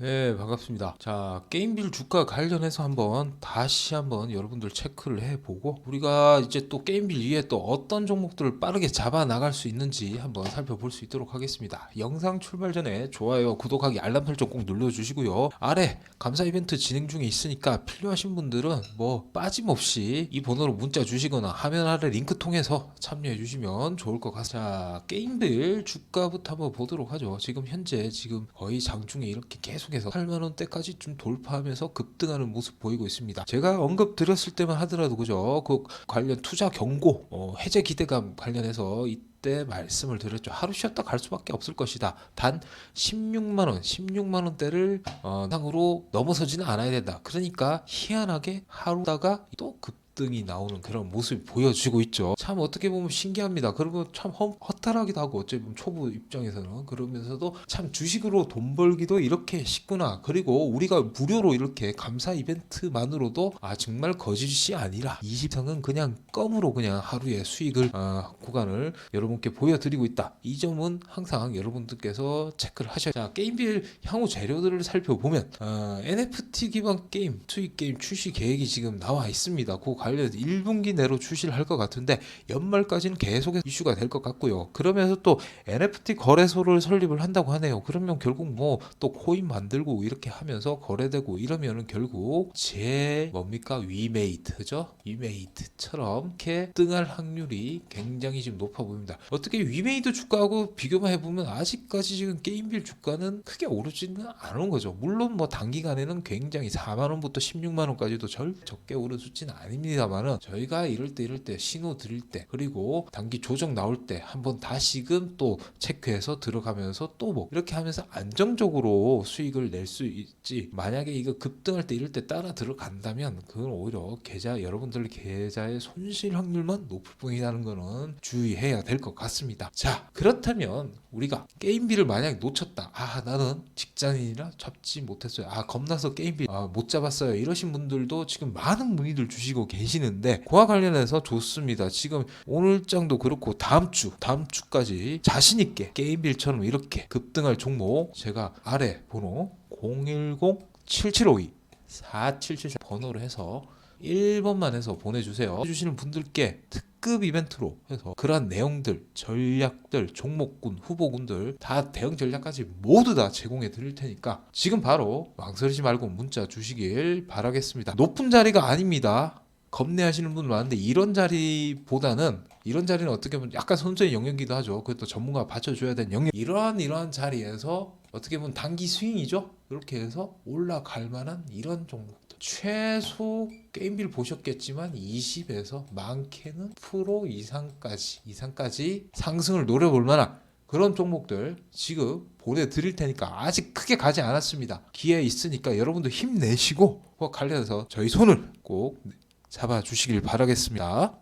네, 반갑습니다. 자, 게임빌 주가 관련해서 한번 다시 한번 여러분들 체크를 해보고 우리가 이제 또 게임빌 위에 또 어떤 종목들을 빠르게 잡아 나갈 수 있는지 한번 살펴볼 수 있도록 하겠습니다. 영상 출발 전에 좋아요, 구독하기, 알람 설정 꼭 눌러주시고요. 아래 감사 이벤트 진행 중에 있으니까 필요하신 분들은 뭐 빠짐없이 이 번호로 문자 주시거나 화면 아래 링크 통해서 참여해 주시면 좋을 것 같습니다. 자, 게임빌 주가부터 한번 보도록 하죠. 지금 현재 지금 거의 장중에 이렇게 계속 해서 8만 원대까지 좀 돌파하면서 급등하는 모습 보이고 있습니다. 제가 언급 드렸을 때만 하더라도 그죠. 그 관련 투자 경고, 어, 해제 기대감 관련해서 이때 말씀을 드렸죠. 하루 쉬었다 갈 수밖에 없을 것이다. 단 16만 원, 16만 원대를 어, 상으로 넘어서지는 않아야 된다. 그러니까 희한하게 하루다가 또 급 등이 나오는 그런 모습이 보여지고 있죠. 참 어떻게 보면 신기합니다. 그리고 참 허, 허탈하기도 하고 어찌 보면 초보 입장에서는 그러면서도 참 주식으로 돈 벌기도 이렇게 쉽구나. 그리고 우리가 무료로 이렇게 감사 이벤트만으로도 아 정말 거짓이 아니라 20성은 그냥 껌으로 그냥 하루에 수익을 아, 구간을 여러분께 보여드리고 있다. 이 점은 항상 여러분들께서 체크를 하셔야. 자 게임빌 향후 재료들을 살펴보면 어, NFT 기반 게임 수익 게임 출시 계획이 지금 나와 있습니다. 그 관련해서 1분기 내로 출시를 할 것 같은데 연말까지는 계속해서 이슈가 될 것 같고요. 그러면서 또 NFT 거래소를 설립을 한다고 하네요. 그러면 결국 뭐 또 코인 만들고 이렇게 하면서 거래되고 이러면은 결국 제 뭡니까 위메이트죠? 위메이트처럼 이렇게 등할 확률이 굉장히 지금 높아 보입니다. 어떻게 위메이트 주가하고 비교만 해보면 아직까지 지금 게임빌 주가는 크게 오르지는 않은 거죠. 물론 뭐 단기간에는 굉장히 4만 원부터 16만 원까지도 절 적게 오른 수치는 아닙니다 만은 저희가 이럴 때 이럴 때 신호 드릴 때 그리고 단기 조정 나올 때 한번 다시금 또 체크해서 들어가면서 또 뭐 이렇게 하면서 안정적으로 수익을 낼 수 있지. 만약에 이거 급등할 때 이럴 때 따라 들어간다면 그건 오히려 계좌 여러분들 계좌의 손실 확률만 높을 뿐이라는 거는 주의해야 될 것 같습니다. 자 그렇다면 우리가 게임비를 만약에 놓쳤다. 아 나는 직장인이라 잡지 못했어요. 아 겁나서 게임비 아, 못 잡았어요. 이러신 분들도 지금 많은 문의들 주시고 계시 는데 그와 관련해서 좋습니다 지금 오늘장도 그렇고 다음 주 다음 주까지 자신 있게 게임빌처럼 이렇게 급등할 종목 제가 아래 번호 010 7752 4774 번호로 해서 1번만 해서 보내주세요. 해주시는 분들께 특급 이벤트로 해서 그러한 내용들, 전략들, 종목군, 후보군들 다 대응 전략까지 모두 다 제공해 드릴 테니까 지금 바로 망설이지 말고 문자 주시길 바라겠습니다. 높은 자리가 아닙니다. 겁내하시는 분 많은데 이런 자리보다는 이런 자리는 어떻게 보면 약간 선수의 영역이기도 하죠. 그것도 전문가 받쳐줘야 되는 영역. 이러한 이러한 자리에서 어떻게 보면 단기 스윙이죠. 이렇게 해서 올라갈 만한 이런 종목들. 최소 게임비를 보셨겠지만 20에서 많게는 프로 이상까지 이상까지 상승을 노려볼 만한 그런 종목들 지금 보내드릴 테니까 아직 크게 가지 않았습니다. 기회 있으니까 여러분도 힘내시고 관련해서 저희 손을 꼭 잡아주시길 바라겠습니다.